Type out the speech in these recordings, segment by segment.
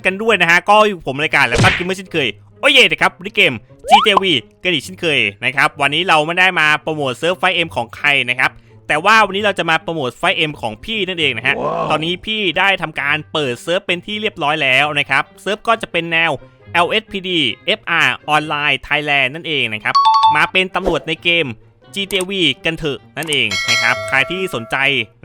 กท่านกันด้วยนะฮะ ก็อยู่ผมรายการและครับกิมเมอร์เช่นเคย โอ้ยเย่นะครับวันนี้เกม GTV กันอีกเช่นเคยนะครับ วันนี้เราไม่ได้มาโปรโมทเซิร์ฟไฟเอ็มของใครนะครับแต่ว่าวันนี้เราจะมาโปรโมทไฟเอ็มของพี่นั่นเองนะฮะตอนนี้พี่ได้ทำการเปิดเซิร์ฟเป็นที่เรียบร้อยแล้วนะครับ เซิร์ฟก็จะเป็นแนว LSPD FR ออนไลน์ Thailand นั่นเองนะครับ มาเป็นตำรวจในเกม GTV กันเถอะนั่นเองนะครับ ใครที่สนใจ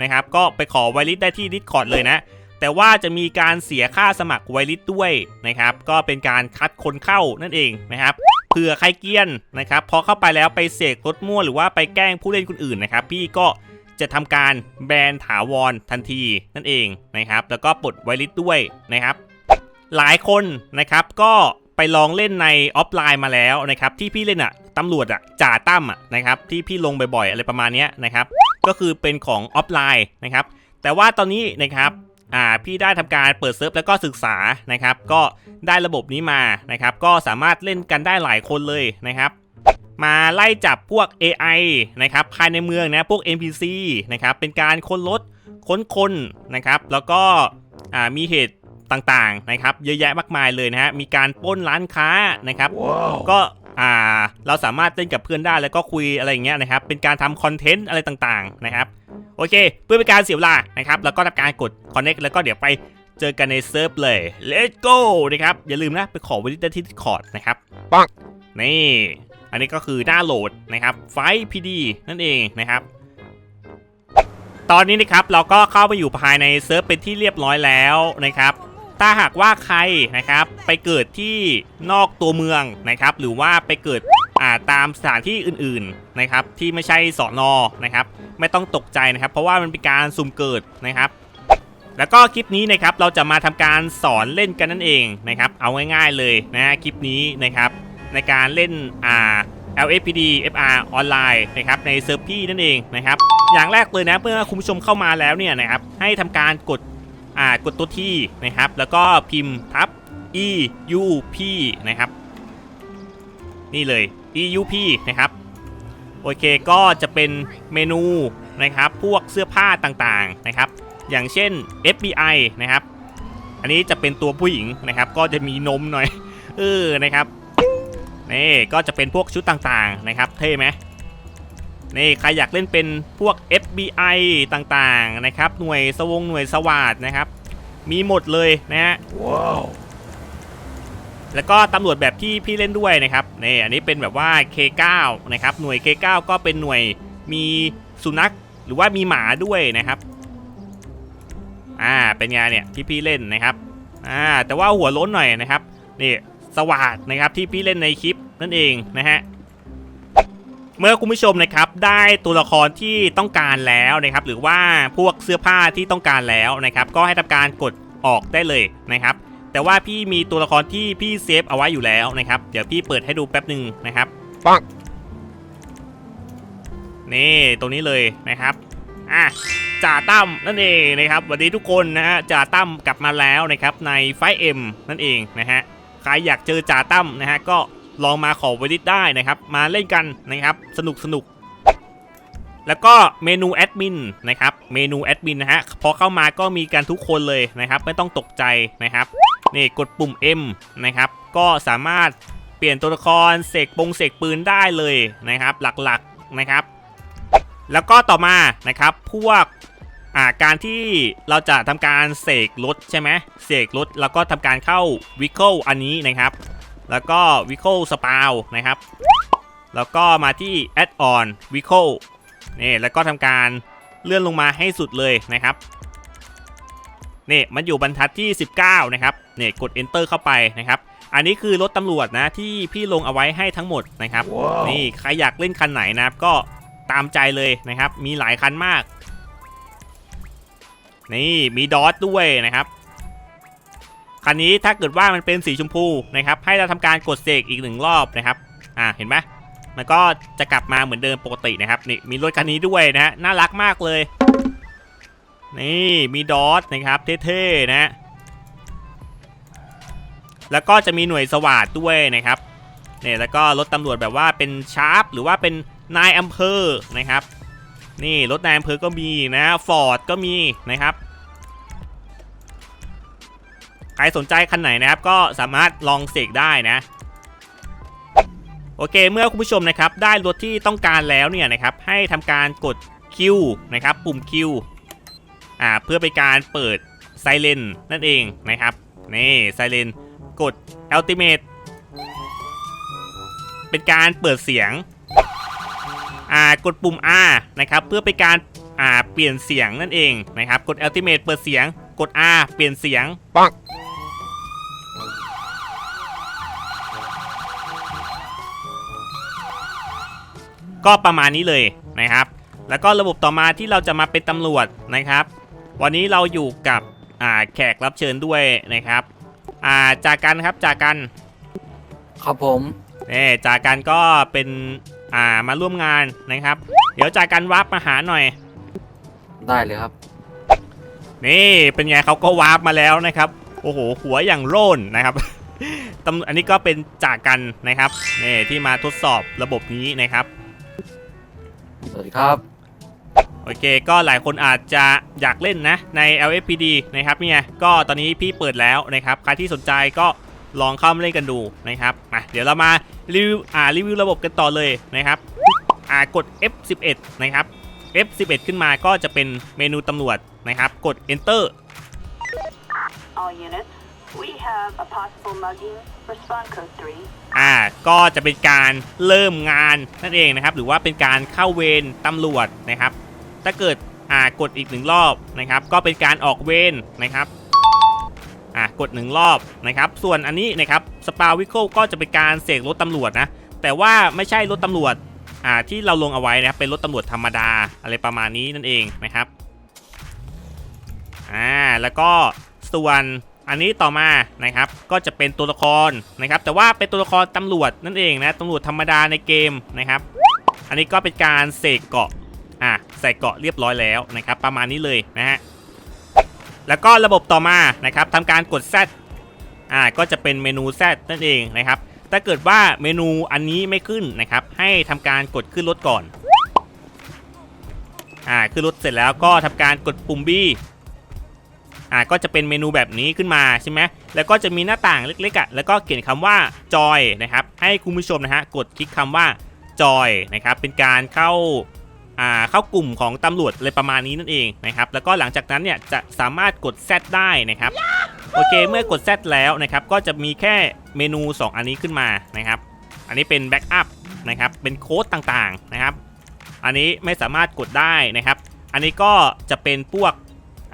นะครับ ก็ไปขอไวลิสได้ที่ Discord เลยนะ แต่ว่าจะมีการเสียค่าสมัครไวลิสด้วยนะครับ ก็เป็นการคัดคนเข้านั่นเองนะครับเผื่อใครเกียนนะครับพอเข้าไปแล้วไปเสกรถมั่วหรือว่าไปแกล้งผู้เล่นคนอื่นนะครับ พี่ก็จะทำการแบนถาวรทันทีนั่นเองนะครับ แล้วก็ปลดไวลิสด้วยนะครับ หลายคนนะครับก็ไปลองเล่นในออฟไลน์มาแล้วนะครับ ที่พี่เล่นอะตำรวจอะจ่าตั้มอะนะครับที่พี่ลงบ่อยๆอะไรประมาณนี้นะครับ ก็คือเป็นของออฟไลน์นะครับ แต่ว่าตอนนี้นะครับ อ่าพี่ได้ทำการเปิดเซิร์ฟแล้วก็ศึกษานะครับ ก็ได้ระบบนี้มานะครับ ก็สามารถเล่นกันได้หลายคนเลยนะครับ มาไล่จับพวก AI นะครับภายในเมืองนะพวก NPC นะครับเป็นการค้นรถค้นคนนะครับ แล้วก็อ่ามีเหตุต่างๆนะครับ เยอะแยะมากมายเลยนะฮะมีการปล้นร้านค้านะครับก็ อ่าเราสามารถเล่นกับเพื่อนได้แล้วก็คุยอะไรอย่างเงี้ยนะครับ เป็นการทำคอนเทนต์อะไรต่างๆนะครับ โอเค เพื่อเป็นการเสียเวลานะครับ แล้วก็ทำการกด connect แล้วก็เดี๋ยวไปเจอกันในเซิร์ฟเลย let's go นะครับ อย่าลืมนะ ไปขอว้ที่ที่ Discord นะครับปังนี่ อันนี้ก็คือหน้าโหลดนะครับ ไฟพีดีนั่นเองนะครับ ตอนนี้นะครับเราก็เข้าไปอยู่ภายในเซิร์ฟเป็นที่เรียบร้อยแล้วนะครับ ถ้าหากว่าใครนะครับไปเกิดที่นอกตัวเมืองนะครับ หรือว่าไปเกิดอ่าตามสถานที่อื่นๆนะครับ ที่ไม่ใช่สอนอนะครับ ไม่ต้องตกใจนะครับ เพราะว่ามันเป็นการสุ่มเกิดนะครับ แล้วก็คลิปนี้นะครับเราจะมาทำการสอนเล่นกันนั่นเองนะครับ เอาง่ายๆเลยนะคลิปนี้นะครับ ในการเล่นอ่า LFPD FR ออนไลน์นะครับในเซิร์ฟพี่นั่นเองนะครับ อย่างแรกเลยนะเมื่อคุณผู้ชมเข้ามาแล้วเนี่ยนะครับให้ทำการกด อ่ากดตัวที่นะครับ แล้วก็พิมพ์ทับ e u p นะครับ นี่เลย e u p นะครับ โอเคก็จะเป็นเมนูนะครับ พวกเสื้อผ้าต่างๆนะครับ อย่างเช่น FBI นะครับ อันนี้จะเป็นตัวผู้หญิงนะครับ ก็จะมีนมหน่อย เออนะครับนี่ก็จะเป็นพวกชุดต่างๆนะครับ เท่ไหม นี่ใครอยากเล่นเป็นพวก FBI ต่างๆนะครับ หน่วยสวงหน่วยสวัสดนะครับ มีหมดเลยนะฮะว้าวแล้วก็ตำรวจแบบที่พี่เล่นด้วยนะครับนี่อันนี้เป็นแบบว่า K9 นะครับ หน่วย K9 ก็เป็นหน่วยมีสุนัขหรือว่ามีหมาด้วยนะครับ อ่า เป็นไงเนี่ยที่พี่เล่นนะครับ อ่า แต่ว่าหัวโล้นหน่อยนะครับ นี่สวัสดนะครับที่พี่เล่นในคลิปนั่นเองนะฮะ เมื่อคุณผู้ชมนะครับได้ตัวละครที่ต้องการแล้วนะครับหรือว่าพวกเสื้อผ้าที่ต้องการแล้วนะครับก็ให้ทำการกดออกได้เลยนะครับแต่ว่าพี่มีตัวละครที่พี่เซฟเอาไว้อยู่แล้วนะครับเดี๋ยวพี่เปิดให้ดูแป๊บหนึ่งนะครับปังนี่ตรงนี้เลยนะครับอะจ่าตั้มนั่นเองนะครับสวัสดีทุกคนนะฮะจ่าตั้มกลับมาแล้วนะครับในไฟเอ็มนั่นเองนะฮะใครอยากเจอจ่าตั้มนะฮะก็ ลองมาขอไวลิสได้นะครับ มาเล่นกันนะครับ สนุกสนุกแล้วก็เมนูแอดมินนะครับ เมนูแอดมินนะฮะ พอเข้ามาก็มีกันทุกคนเลยนะครับ ไม่ต้องตกใจนะครับ นี่กดปุ่ม M นะครับ ก็สามารถเปลี่ยนตัวละครเสกปงเสกปืนได้เลยนะครับ หลักๆนะครับ แล้วก็ต่อมานะครับ พวกอ่าการที่เราจะทำการเสกรถใช่ไหมเสกรถแล้วก็ทำการเข้าวิเคิลอันนี้นะครับ แล้วก็วิเคิลสปาวนะครับ แล้วก็มาที่ Add on v e h i c l e นี่แล้วก็ทำการเลื่อนลงมาให้สุดเลยนะครับนี่มันอยู่บรรทัดที่ 19 นะครับนี่กด Enter เข้าไปนะครับ อันนี้คือรถตำรวจนะที่พี่ลงเอาไว้ให้ทั้งหมดนะครับว้าวนี่ใครอยากเล่นคันไหนนะครับก็ตามใจเลยนะครับ มีหลายคันมาก นี่มีดอทด้วยนะครับ คันนี้ถ้าเกิดว่ามันเป็นสีชมพูนะครับให้เราทำการกดเสกอีกหนึ่งรอบนะครับอ่าเห็นไหมมันก็จะกลับมาเหมือนเดิมปกตินะครับนี่มีรถคันนี้ด้วยนะฮะน่ารักมากเลย นี่มีดอทนะครับเท่ๆนะฮะแล้วก็จะมีหน่วยสวัสดด้วยนะครับเนี่ยแล้วก็รถตำรวจแบบว่าเป็นชาร์ปหรือว่าเป็นนายอำเภอนะครับ นี่รถนายอำเภอก็มีนะฟอร์ดก็มีนะครับ ใครสนใจคันไหนนะครับก็สามารถลองเสกได้นะ โอเคเมื่อคุณผู้ชมนะครับได้รถที่ต้องการแล้วเนี่ยนะครับให้ทำการกดคิวนะครับปุ่มคิวอ่าเพื่อเป็นการเปิดไซเรนนั่นเองนะครับนี่ไซเรนกด Ultimate เป็นการเปิดเสียงอ่ากดปุ่ม R นะครับเพื่อเป็นการอ่าเปลี่ยนเสียงนั่นเองนะครับกด Ultimate เปิดเสียงกด R เปลี่ยนเสียงปัง ก็ประมาณนี้เลยนะครับ แล้วก็ระบบต่อมาที่เราจะมาเป็นตำรวจนะครับ วันนี้เราอยู่กับอ่าแขกรับเชิญด้วยนะครับอ่าจากกันครับจากกันครับผมนี่จากกันก็เป็นอ่ามาร่วมงานนะครับ เดี๋ยวจากกันวับมาหาหน่อย ได้เลยครับ นี่เป็นไงเขาก็วาร์ปมาแล้วนะครับ โอ้โหหัวอย่างโล่นนะครับตำอันนี้ก็เป็นจากกันนะครับนี่ที่มาทดสอบระบบนี้นะครับ สวัสดีครับ โอเค ก็หลายคนอาจจะอยากเล่นนะใน LFPD นะครับเนี่ยก็ตอนนี้พี่เปิดแล้วนะครับใครที่สนใจก็ลองเข้ามาเล่นกันดูนะครับมาเดี๋ยวเรามารีวิวอ่ารีวิวระบบกันต่อเลยนะครับอ่ากด F11 นะครับ F11 ขึ้นมาก็จะเป็นเมนูตำรวจนะครับ กด Enter All units, we have a possible mugging. Respond code 3. อ่าก็จะเป็นการเริ่มงานนั่นเองนะครับ หรือว่าเป็นการเข้าเวรตำรวจนะครับ ถ้าเกิดอ่ากดอีกหนึ่งรอบนะครับ ก็เป็นการออกเวรนะครับอ่ากดหนึ่งรอบนะครับ ส่วนอันนี้นะครับสปาวิโคก็จะเป็นการเสกรถตำรวจนะ แต่ว่าไม่ใช่รถตำรวจอ่าที่เราลงเอาไว้นะครับ เป็นรถตำรวจธรรมดาอะไรประมาณนี้นั่นเองนะครับอ่าแล้วก็ส่วน อันนี้ต่อมานะครับก็จะเป็นตัวละครนะครับแต่ว่าเป็นตัวละครตำรวจนั่นเองนะตำรวจธรรมดาในเกมนะครับ อันนี้ก็เป็นการเสกเกาะอะใส่เกาะเรียบร้อยแล้วนะครับประมาณนี้เลยนะฮะแล้วก็ระบบต่อมานะครับทำการกด Z อ่าก็จะเป็นเมนู Z นั่นเองนะครับถ้าเกิดว่าเมนูอันนี้ไม่ขึ้นนะครับให้ทำการกดขึ้นรถก่อนอ่าขึ้นรถเสร็จแล้วก็ทำการกดปุ่ม B อ่าก็จะเป็นเมนูแบบนี้ขึ้นมาใช่ไหมแล้วก็จะมีหน้าต่างเล็กๆอะแล้วก็เขียนคำว่าจอยนะครับให้คุณผู้ชมนะฮะกดคลิกคำว่าจอยนะครับเป็นการเข้าอ่าเข้ากลุ่มของตำรวจอะไรประมาณนี้นั่นเองนะครับแล้วก็หลังจากนั้นเนี่ยจะสามารถกด Z ได้นะครับโอเคเมื่อกด Z แล้วนะครับก็จะมีแค่เมนู 2 อันนี้ขึ้นมานะครับอันนี้เป็นแบ็กอัพนะครับเป็นโค้ดต่างๆนะครับอันนี้ไม่สามารถกดได้นะครับ อันนี้ก็จะเป็นพวก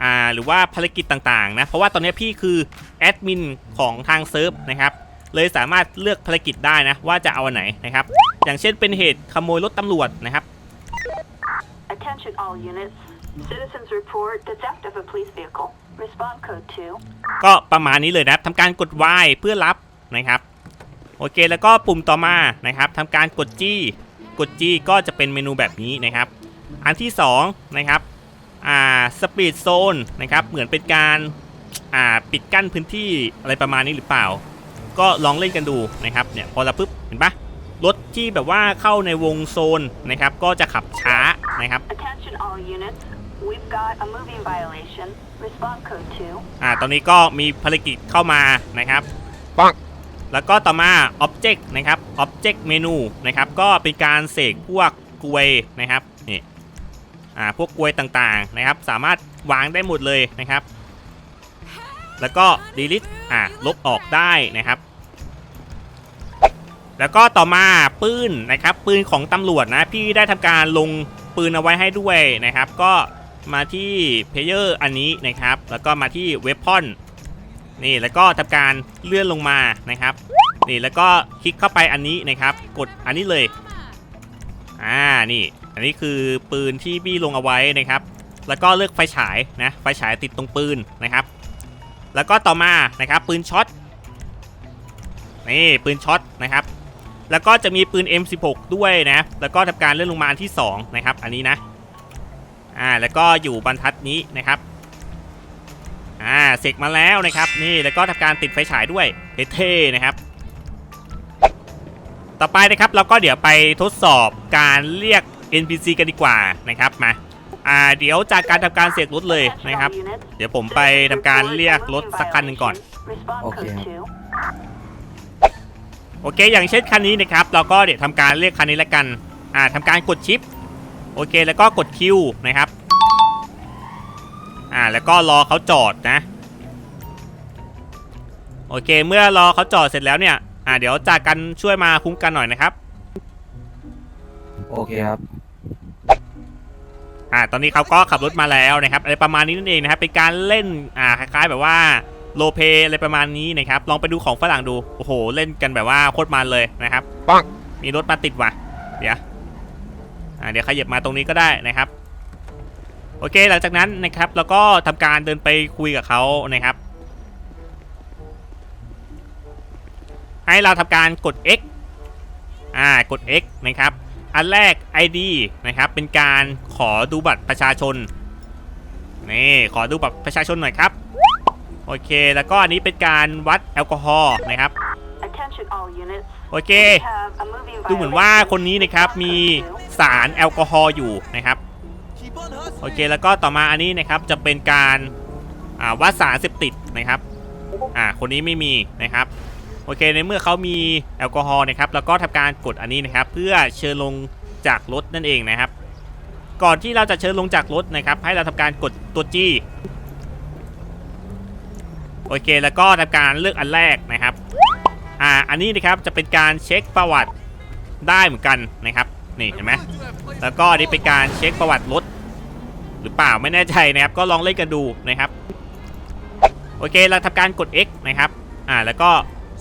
อ่าหรือว่าภารกิจต่างๆนะเพราะว่าตอนนี้พี่คือแอดมินของทางเซิร์ฟนะครับเลยสามารถเลือกภารกิจได้นะว่าจะเอาอันไหนนะครับ อย่างเช่นเป็นเหตุขโมยรถตำรวจนะครับ Attention all units. Citizens report the theft of a police vehicle. Respond code 2. ก็ประมาณนี้เลยนะครับทำการกด Y เพื่อรับนะครับ โอเคแล้วก็ปุ่มต่อมานะครับทำการกด G กด G ก็จะเป็นเมนูแบบนี้นะครับ อันที่2นะครับ อ่าสปีดโซนนะครับเหมือนเป็นการอ่าปิดกั้นพื้นที่อะไรประมาณนี้หรือเปล่า ก็ลองเล่นกันดูนะครับเนี่ยพอเราปุ๊บเห็นปะรถที่แบบว่าเข้าในวงโซนนะครับก็จะขับช้านะครับ Attention all units. We've got a moving violation. Respond code 2. อ่าตอนนี้ก็มีภารกิจเข้ามานะครับปังแล้วก็ต่อมา Object นะครับ Object Menu นะครับก็เป็นการเสกพวกกลวยนะครับนี่ อ่าพวกกลวยต่างๆนะครับ สามารถวางได้หมดเลยนะครับ แล้วก็ delete อ่าลบออกได้นะครับ แล้วก็ต่อมาปืนนะครับ ปืนของตำรวจนะพี่ได้ทำการลงปืนเอาไว้ให้ด้วยนะครับ ก็มาที่เพเยอร์อันนี้นะครับ แล้วก็มาที่เว p พอนนี่แล้วก็ทำการเลื่อนลงมานะครับ นี่แล้วก็คลิกเข้าไปอันนี้นะครับ กดอันนี้เลย อ่านี่ อันนี้คือปืนที่บี้ลงเอาไว้นะครับ แล้วก็เลือกไฟฉายนะไฟฉายติดตรงปืนนะครับ แล้วก็ต่อมานะครับปืนช็อตนี่ปืนช็อตนะครับ แล้วก็จะมีปืน M16 ด้วยนะ แล้วก็ทำการเลื่อนลงมาอันที่สองนะครับ อันนี้นะอ่าแล้วก็อยู่บรรทัดนี้นะครับอ่าเสกมาแล้วนะครับ นี่แล้วก็ทำการติดไฟฉายด้วยเท่ๆนะครับ ต่อไปนะครับเราก็เดี๋ยวไปทดสอบการเรียก NPC กันดีกว่านะครับมาอ่าเดี๋ยวจากการทำการเสกรถเลย Attention นะครับ all units. เดี๋ยวผมไปทำการเรียกรถสักคันหนึ่งก่อน Respond Okay. code 2. โอเค อย่างเช่นคันนี้นะครับ เราก็เดี๋ยวทำการเรียกคันนี้แล้วกัน อ่าทำการกดชิป โอเค แล้วก็กดคิวนะครับ อ่า แล้วก็รอเขาจอดนะ โอเค เมื่อรอเขาจอดเสร็จแล้วเนี่ย อ่า เดี๋ยวจากกันช่วยมาคุ้มกันหน่อยนะครับ โอเคครับ อ่าตอนนี้เขาก็ขับรถมาแล้วนะครับอะไรประมาณนี้นั่นเองนะครับเป็นการเล่นอ่าคล้ายๆแบบว่าโลเปอะไรประมาณนี้นะครับลองไปดูของฝรั่งดูโอ้โหเล่นกันแบบว่าโคตรมันเลยนะครับปังมีรถมาติดว่ะเดี๋ยวอ่าเดี๋ยวขยับมาตรงนี้ก็ได้นะครับ โอเคหลังจากนั้นนะครับเราก็ทำการเดินไปคุยกับเขานะครับ ให้เราทำการกด X อ่ากด X นะครับ อันแรก ID นะครับ เป็นการขอดูบัตรประชาชน นี่ ขอดูบัตรประชาชนหน่อยครับ โอเค แล้วก็อันนี้เป็นการวัดแอลกอฮอล์นะครับ Attention all units. โอเค We have a moving ดูเหมือนว่า violation. คนนี้นะครับ มี Respond code สารแอลกอฮอล์อยู่นะครับ โอเค แล้วก็ต่อมาอันนี้นะครับ จะเป็นการอ่าวัดสารเสพติดนะครับ อ่า คนนี้ไม่มีนะครับ โอเคในเมื่อเขามีแอลกอฮอล์นะครับแล้วก็ทำการกดอันนี้นะครับ เพื่อเชิญลงจากรถนั่นเองนะครับ ก่อนที่เราจะเชิญลงจากรถนะครับ ให้เราทำการกดตัวจี้ โอเคแล้วก็ทำการเลือกอันแรกนะครับอ่าอันนี้นะครับจะเป็นการเช็คประวัติได้เหมือนกันนะครับนี่เห็นไหมแล้วก็นนี้เป็นการเช็คประวัติรถหรือเปล่าไม่แน่ใจนะครับ ก็ลองเล่นกันดูนะครับ โอเคเราทำการกด X นะครับ อ่าแล้วก็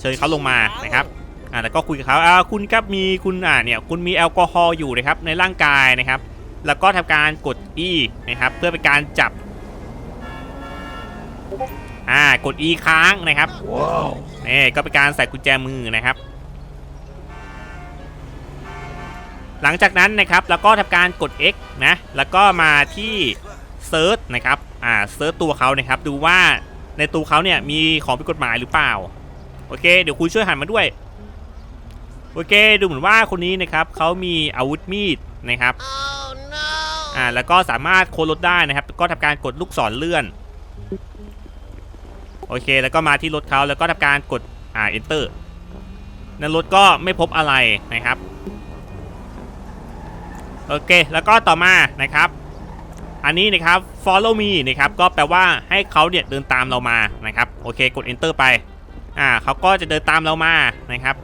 เชิญเขาลงมานะครับอ่าแล้วก็คุยกับเขาอ่าคุณครับมีคุณอ่าเนี่ยคุณมีแอลกอฮอล์อยู่นะครับในร่างกายนะครับ แล้วก็ทำการกด E นะครับเพื่อเป็นการจับอ่ากด E ค้างนะครับว้าวนี่ก็เป็นการใส่กุญแจมือนะครับ หลังจากนั้นนะครับแล้วก็ทำการกด X นะแล้วก็มาที่เซิร์ชนะครับอ่าเซิร์ชตัวเขานะครับดูว่าในตัวเขาเนี่ยมีของผิดกฎหมายหรือเปล่า โอเค เดี๋ยวคุณช่วยหันมาด้วย โอเค ดูเหมือนว่าคนนี้นะครับเขามีอาวุธมีดนะครับอ่า แล้วก็สามารถโค้นรถได้นะครับ ก็ทำการกดลูกศรเลื่อน โอเค แล้วก็มาที่รถเขาแล้วก็ทำการกด อ่า enter ในรถก็ไม่พบอะไรนะครับ โอเค แล้วก็ต่อมานะครับ อันนี้นะครับ follow me นะครับ ก็แปลว่าให้เขาเนี่ยเดินตามเรามานะครับ โอเค กด enter ไป อ่าเขาก็จะเดินตามเรามานะครับ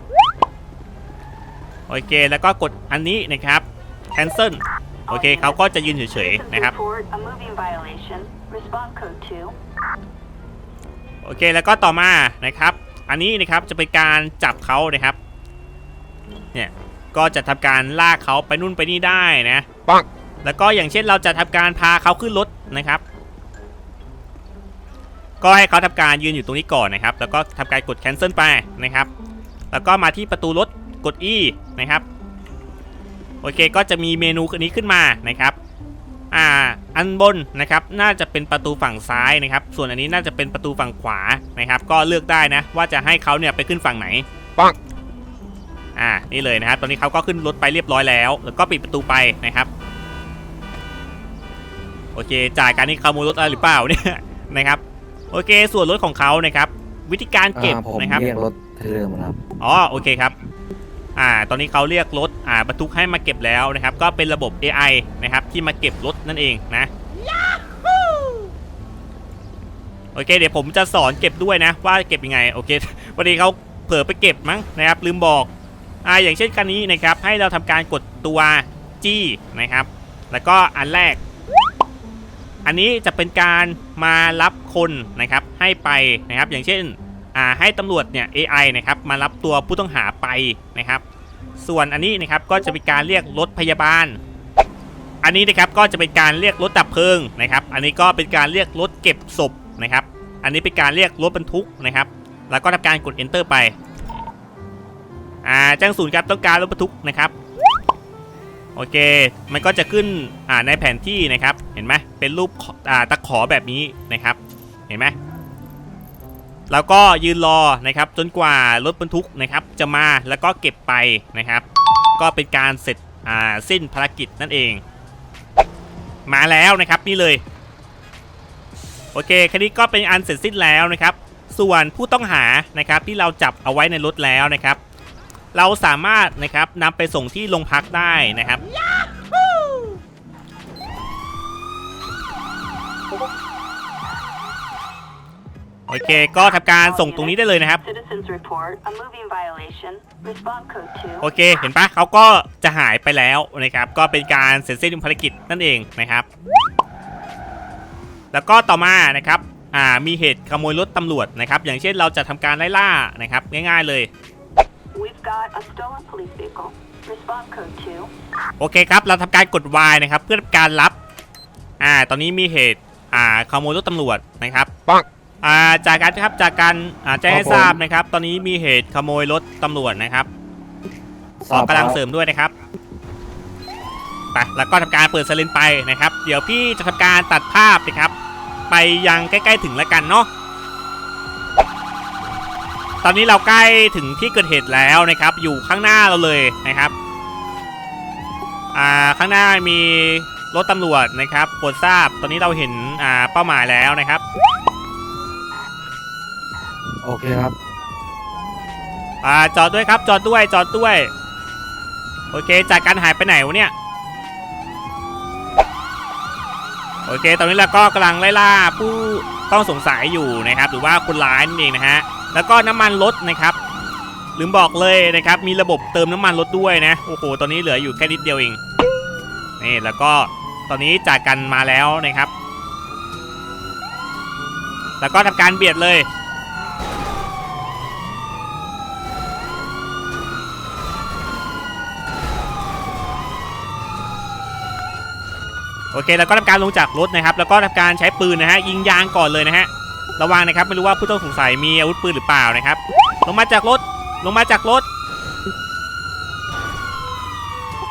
โอเคแล้วก็กดอันนี้นะครับ cancel โอเคเขาก็จะยืนเฉย Citizens ๆนะครับ report a moving violation. Respond code 2. โอเคแล้วก็ต่อมานะครับ อันนี้นะครับจะเป็นการจับเขานะครับเนี่ยก็จะทำการลากเขาไปนู่นไปนี่ได้นะปังแล้วก็อย่างเช่นเราจะทำการพาเขาขึ้นรถนะครับ ก็ให้เขาทำการยืนอยู่ตรงนี้ก่อนนะครับ แล้วก็ทำการกด cancel ไปนะครับ แล้วก็มาที่ประตูรถกด E นะครับ โอเคก็จะมีเมนูอันนี้ขึ้นมานะครับ อ่า อันบนนะครับ น่าจะเป็นประตูฝั่งซ้ายนะครับ ส่วนอันนี้น่าจะเป็นประตูฝั่งขวานะครับ ก็เลือกได้นะ ว่าจะให้เขาเนี่ยไปขึ้นฝั่งไหนปังอ่า นี่เลยนะครับ ตอนนี้เขาก็ขึ้นรถไปเรียบร้อยแล้ว แล้วก็ปิดประตูไปนะครับ โอเค จ่ายการนี้ขโมยรถอะไรหรือเปล่าเนี่ยนะครับ โอเค ส่วนรถของเขานะครับวิธีการเก็บอ่าผมนะครับเรียกรถเทเลอร์มาครับอ๋อโอเคครับอ่าตอนนี้เขาเรียกรถอ่าบรรทุกให้มาเก็บแล้วนะครับ ก็เป็นระบบ AI นะครับที่มาเก็บรถนั่นเองนะโอเคเดี๋ยวผมจะสอนเก็บด้วยนะ ว่าเก็บยังไงโอเควันนี้เขาเผลอไปเก็บมั้งนะครับลืมบอกอ่าอย่างเช่นกันนี้นะครับให้เราทำการกดตัวจี้นะครับแล้วก็อันแรก อันนี้จะเป็นการมารับคนนะครับให้ไปนะครับ อย่างเช่นให้ตำรวจเนี่ย AI นะครับมารับตัวผู้ต้องหาไปนะครับ ส่วนอันนี้นะครับก็จะเป็นการเรียกรถพยาบาล อันนี้นะครับก็จะเป็นการเรียกรถดับเพลิงนะครับ อันนี้ก็เป็นการเรียกรถเก็บศพนะครับ อันนี้เป็นการเรียกรถบรรทุกนะครับ แล้วก็ทำการกด enter ไปอ่าแจ้งศูนย์ครับต้องการรถบรรทุกนะครับ โอเค มันก็จะขึ้นอ่าในแผนที่นะครับ เห็นไหมเป็นรูปอ่าตะขอแบบนี้นะครับ เห็นไหมแล้วก็ยืนรอนะครับจนกว่ารถบรรทุกนะครับ จะมาแล้วก็เก็บไปนะครับ ก็เป็นการเสร็จอ่าสิ้นภารกิจนั่นเอง มาแล้วนะครับนี่เลย โอเคคันนี้ก็เป็นอันเสร็จสิ้นแล้วนะครับ ส่วนผู้ต้องหานะครับที่เราจับเอาไว้ในรถแล้วนะครับ เราสามารถนะครับนำไปส่งที่โรงพักได้นะครับ โอเคก็ทำการส่งตรงนี้ได้เลยนะครับ Citizens report a moving violation. Respond code 2. โอเคเห็นปะเขาก็จะหายไปแล้วนะครับ ก็เป็นการเสร็จสิ้นภารกิจนั่นเองนะครับ แล้วก็ต่อมานะครับ อ่ามีเหตุขโมยรถตำรวจนะครับ อย่างเช่นเราจะทำการไล่ล่านะครับ ง่าย ๆเลย We've got a stolen police vehicle. Respond code 2. โอเคครับ เราทำการกด Y นะครับ เพื่อการรับ อ่า ตอนนี้มีเหตุ อ่า ขโมยรถตำรวจนะครับ ปัง อ่า จากการครับ จากการ อ่า แจ้งให้ครับผม ทราบนะครับ ตอนนี้มีเหตุขโมยรถตำรวจนะครับออกกำลังเสริมด้วยนะครับ ไป แล้วก็ทำการเปิดสเลนไปนะครับ เดี๋ยวพี่จะทำการตัดภาพนะครับ ไปยังใกล้ ๆ ถึงแล้วกันเนาะ ตอนนี้เราใกล้ถึงที่เกิดเหตุแล้วนะครับ อยู่ข้างหน้าเราเลยนะครับ อ่าข้างหน้ามีรถตำรวจนะครับโปรดทราบ ตอนนี้เราเห็นอ่าเป้าหมายแล้วนะครับ โอเคครับ อ่าจอดด้วยครับ จอดด้วย จอดด้วย โอเค จากการหายไปไหนวะเนี่ย โอเค ตอนนี้เราก็กำลังไล่ล่าผู้ต้องสงสัยอยู่นะครับ หรือว่าคนร้ายนั่นเองนะฮะ แล้วก็น้ำมันรถนะครับลืมบอกเลยนะครับมีระบบเติมน้ำมันรถด้วยนะโอ้โหตอนนี้เหลืออยู่แค่นิดเดียวเองนี่แล้วก็ตอนนี้จากกันมาแล้วนะครับ แล้วก็ทำการเบียดเลยโอเคแล้วก็ทำการลงจากรถนะครับ แล้วก็ทำการใช้ปืนนะฮะยิงยางก่อนเลยนะฮะ ระวังนะครับไม่รู้ว่าผู้ต้องสงสัยมีอาวุธปืนหรือเปล่านะครับ ลงมาจากรถ ลงมาจากรถ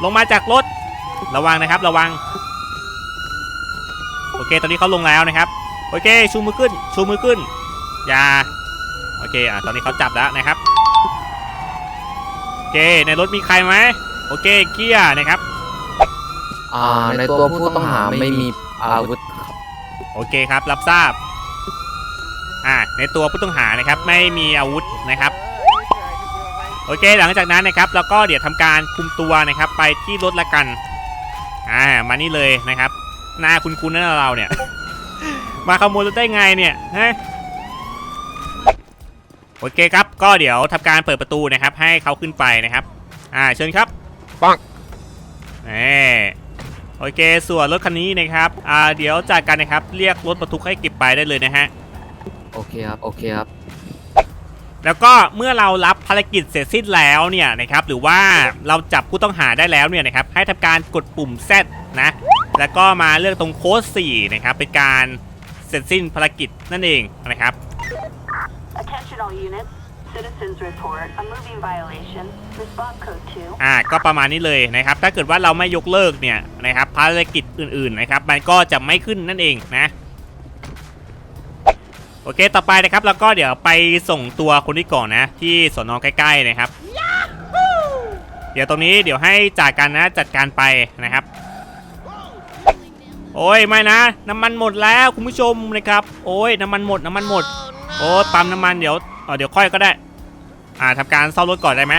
ลงมาจากรถ ระวังนะครับระวัง โอเค ตอนนี้เขาลงแล้วนะครับ โอเค ชูมือขึ้น ชูมือขึ้น อย่า โอเค อะ ตอนนี้เขาจับแล้วนะครับ โอเค ในรถมีใครไหม โอเค เกียร์นะครับ อ่า ในตัวผู้ต้องหาไม่มีอาวุธ โอเคครับ รับทราบอ่า ในตัวผู้ต้องหานะครับไม่มีอาวุธนะครับโอเคหลังจากนั้นนะครับเราก็เดี๋ยวทำการคุมตัวนะครับ ไปที่รถละกันอ่ามานี่เลยนะครับหน้าคุ้นๆนั่นเราเนี่ย มาขโมยรถได้ไงเนี่ยฮะโอเคครับก็เดี๋ยวทำการเปิดประตูนะครับ ให้เขาขึ้นไปนะครับ อ่าเชิญครับปังเอโอเคส่วนรถคันนี้นะครับอ่าเดี๋ยวจากกันนะครับ เรียกรถบรรทุกให้เก็บไปได้เลยนะฮะ โอเคครับ โอเคครับ แล้วก็เมื่อเรารับภารกิจเสร็จสิ้นแล้วเนี่ยนะครับหรือว่าเราจับผู้ต้องหาได้แล้วเนี่ยนะครับให้ทำการกดปุ่ม Z นะแล้วก็มาเลือกตรงโค้ด4นะครับเป็นการเสร็จสิ้นภารกิจนั่นเองนะครับ Attention all units. Citizens report a moving violation. Respond code 2. อ่าก็ประมาณนี้เลยนะครับ ถ้าเกิดว่าเราไม่ยกเลิกเนี่ยนะครับภารกิจอื่นๆนะครับมันก็จะไม่ขึ้นนั่นเองนะ โอเค ต่อไปนะครับเราก็เดี๋ยวไปส่งตัวคนที่ก่อนนะ ที่สอนอใกล้ๆนะครับ เดี๋ยวตรงนี้เดี๋ยวให้จากกันนะจัดการไปนะครับ โอ้ยไม่นะ น้ำมันหมดแล้วคุณผู้ชมนะครับ โอ้ยน้ำมันหมดน้ำมันหมด โอ้ปั๊มน้ำมันเดี๋ยวเอ่อเดี๋ยวค่อยก็ได้ อ่าทำการซ่อมรถก่อนได้ไหม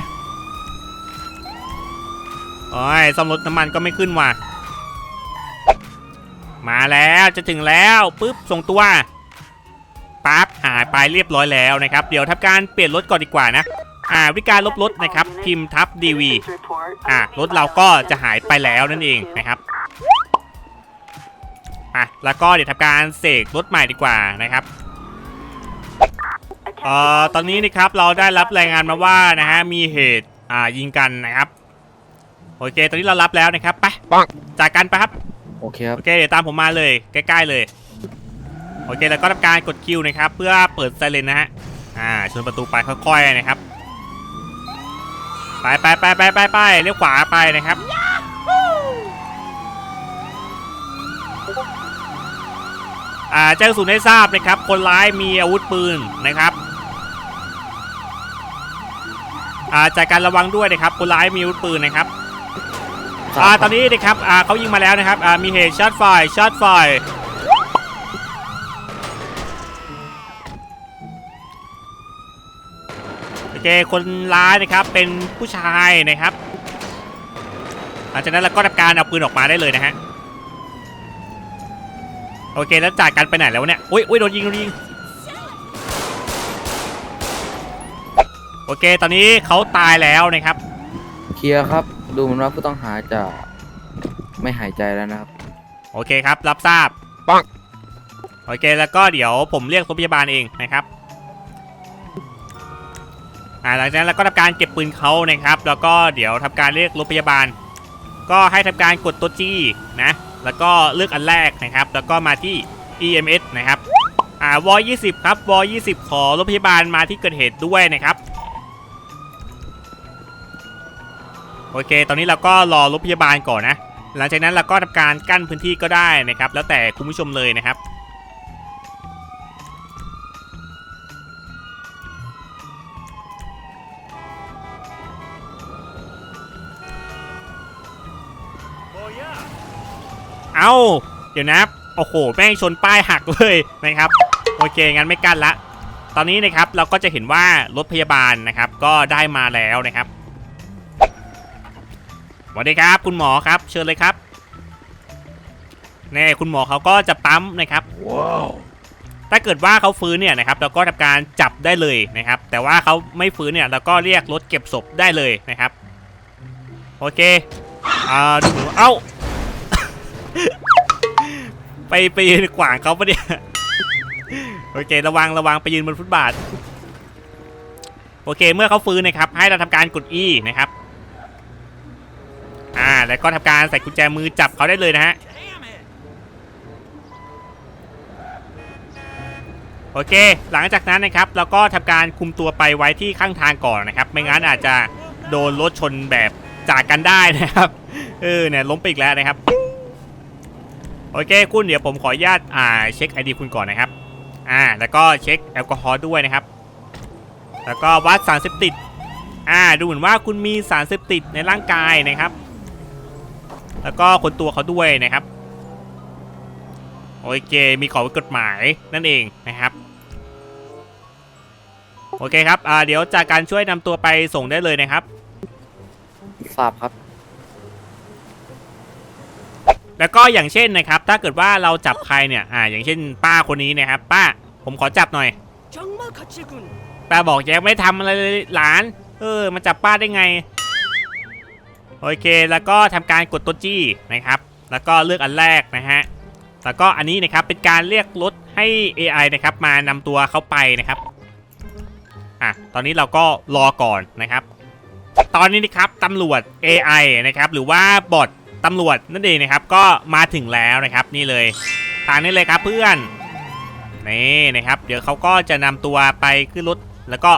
โอ้ยซ่อมรถน้ำมันก็ไม่ขึ้นว่ะมาแล้วจะถึงแล้วปุ๊บส่งตัว ปั๊บหายไปเรียบร้อยแล้วนะครับ เดี๋ยวทำการเปลี่ยนรถก่อนดีกว่านะอ่าวิธีการลบรถนะครับพิมพ์ทับ DV Citizens report a อะ moving รถเราก็จะ violation. หายไปแล้วนั่นเองนะครับอะแล้วก็เดี๋ยวทำการเสกรถใหม่ดีกว่านะครับ Attention เอ่อ all ตอนนี้ units. นะครับเราได้รับรายงานมาว่านะฮะมีเหตุอ่ายิงกันนะครับโอเคตอนนี้เรารับแล้วนะครับไปปังจากกันไปครับโอเคครับโอเคเดี๋ยวตามผมมาเลยใกล้ๆเลย โอเคแล้วก็ทำการกดคิวนะครับ เพื่อเปิดไซเรนนะฮะอ่าชนประตูไปค่อยๆนะครับไปไปไปไปไปไปเลี้ยวขวาไปนะครับอ่าแจ้งศูนย์ให้ทราบนะครับ คนร้ายมีอาวุธปืนนะครับอ่าจากการระวังด้วยนะครับ คนร้ายมีอาวุธปืนนะครับอ่าตอนนี้นะครับอ่าเขายิงมาแล้วนะครับอ่ามีเหตุช็อตไฟช็อตไฟ เคคนร้ายนะครับเป็นผู้ชายนะครับหลังจากนั้นเราก็ทำการเอาปืนออกมาได้เลยนะฮะโอเคแล้วจากกันไปไหนแล้วเนี่ยอุ้ยอุ้ยโดนยิงโดนยิงโอเค ตอนนี้เขาตายแล้วนะครับ เคลียร์ครับ ดูเหมือนว่าผู้ต้องหาจะไม่หายใจแล้วนะครับ โอเคครับ รับทราบปังโอเคแล้วก็เดี๋ยวผมเรียกรถพยาบาลเองนะครับ อ่าหลังจากนั้นเราก็ทำการเก็บปืนเขานะครับ แล้วก็เดี๋ยวทำการเรียกรถพยาบาล ก็ให้ทำการกดตัวจี้นะแล้วก็เลือกอันแรกนะครับ แล้วก็มาที่ EMS นะครับอ่าว20ครับว20ขอรถพยาบาลมาที่เกิดเหตุด้วยนะครับโอเค ตอนนี้เราก็รอรถพยาบาลก่อนนะ หลังจากนั้นเราก็ทำการกั้นพื้นที่ก็ได้นะครับ แล้วแต่คุณผู้ชมเลยนะครับ เอาเดี๋ยวนะโอ้โหแม่งชนป้ายหักเลยนะครับ โอเคงั้นไม่กั้นละ ตอนนี้นะครับเราก็จะเห็นว่ารถพยาบาลนะครับ ก็ได้มาแล้วนะครับสวัสดีครับคุณหมอครับ เชิญเลยครับนี่คุณหมอเขาก็จะปั๊มนะครับถ้าเกิดว่าเขาฟื้นเนี่ยนะครับเราก็ทำการจับได้เลยนะครับ แต่ว่าเขาไม่ฟื้นเนี่ยเราก็เรียกรถเก็บศพได้เลยนะครับ โอเคอ่าดูเอ้า ไปไปยืนขวางเขาปะเนี่ย โอเค ระวังระวังไปยืนบนฟุตบาท โอเค เมื่อเขาฟื้นนะครับ ให้เราทำการกด E นะครับ อ่า แล้วก็ทำการใส่กุญแจมือจับเขาได้เลยนะฮะ โอเค หลังจากนั้นนะครับเราก็ทำการคุมตัวไปไว้ที่ข้างทางก่อนนะครับ ไม่งั้นอาจจะโดนรถชนแบบจากกันได้นะครับ เออ เนี่ยล้มไปอีกแล้วนะครับ โอเคคุณเดี๋ยวผมขออนุญาตอ่าเช็คไอดีคุณก่อนนะครับอ่าแล้วก็เช็คแอลกอฮอล์ด้วยนะครับ แล้วก็วัดสารเสพติดอ่าดูเหมือนว่าคุณมีสารเสพติดในร่างกายนะครับ แล้วก็คนตัวเขาด้วยนะครับโอเค มีของกฎหมายนั่นเองนะครับ โอเคครับอ่าเดี๋ยวจากการช่วยนำตัวไปส่งได้เลยนะครับ ทราบครับ แล้วก็อย่างเช่นนะครับ ถ้าเกิดว่าเราจับใครเนี่ยอ่าอย่างเช่น ป้าคนนี้นะครับ ป้าผมขอจับหน่อยป้าบอกยังไม่ทำอะไรเลยหลาน เออมาจับป้าได้ไง โอเคแล้วก็ทำการกดตัวจี้นะครับ แล้วก็เลือกอันแรกนะฮะแล้วก็อันนี้นะครับเป็นการเรียกรถให้ AI นะครับ มานำตัวเขาไปนะครับอะตอนนี้เราก็รอก่อนนะครับ ตอนนี้นะครับตำรวจ AI นะครับหรือว่าบอท ตำรวจนั่นเองนะครับ ก็มาถึงแล้วนะครับนี่เลย ทางนี้เลยครับเพื่อนนี่นะครับ เดี๋ยวเขาก็จะนำตัวไปขึ้นรถแล้วก็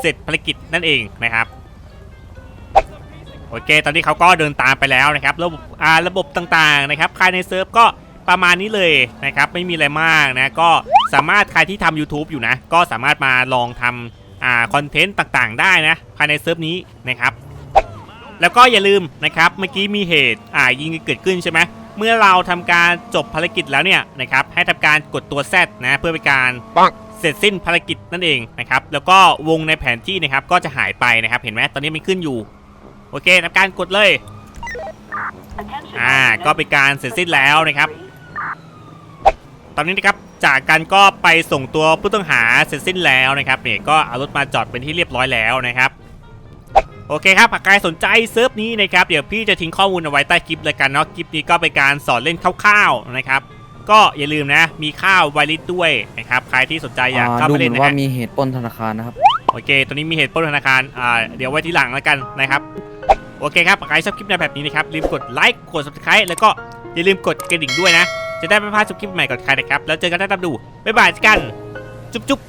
เสร็จภารกิจนั่นเองนะครับโอเค ตอนนี้เขาก็เดินตามไปแล้วนะครับระบบอ่าระบบต่างๆนะครับภายในเซิร์ฟก็ประมาณนี้เลยนะครับ ไม่มีอะไรมากนะ ก็สามารถใครที่ทำ YouTube อยู่นะ ก็สามารถมาลองทำอ่าคอนเทนต์ต่างๆ ได้นะ ภายในเซิร์ฟนี้นะครับ แล้วก็อย่าลืมนะครับเมื่อกี้มีเหตุอ่ายิงเกิดขึ้นใช่ไหมเมื่อเราทำการจบภารกิจแล้วเนี่ยนะครับให้ทำการกดตัว Z นะเพื่อเป็นการปังเสร็จสิ้นภารกิจนั่นเองนะครับแล้วก็วงในแผนที่นะครับก็จะหายไปนะครับเห็นไหมตอนนี้มันขึ้นอยู่ โอเคทำการกดเลยอ่าก็เป็นการเสร็จสิ้นแล้วนะครับ ตอนนี้นะครับจากกันก็ไปส่งตัวผู้ต้องหาเสร็จสิ้นแล้วนะครับเนี่ยก็เอารถมาจอดเป็นที่เรียบร้อยแล้วนะครับ โอเคครับหากใครสนใจเซิร์ฟนี้นะครับเดี๋ยวพี่จะทิ้งข้อมูลเอาไว้ใต้คลิปเลยกันเนาะคลิปนี้ก็เป็นการสอนเล่นคร่าวๆนะครับก็อย่าลืมนะ มีข้าวไวริสด้วยนะครับใครที่สนใจอยากอ่าเข้าดูไปเหมืเล่อนนนะว่าฮะมีเหตุปล้นธนาคารนะครับ โอเคตอนนี้มีเหตุปล้นธนาคารอ่าเดี๋ยวไว้ทีหลังแล้วกันนะครับโอเคครับใครชอบคลิปในแบบนี้นะครับลืมกดไลค์กด subscribe แล้วก็อย่าลืมกดกระดิ่งด้วยนะ จะได้ไม่พลาดคลิปใหม่ก่อนใครนะครับแล้วเจอกันได้ตามดูบ๊ายบายกันจุ๊บจุ๊บ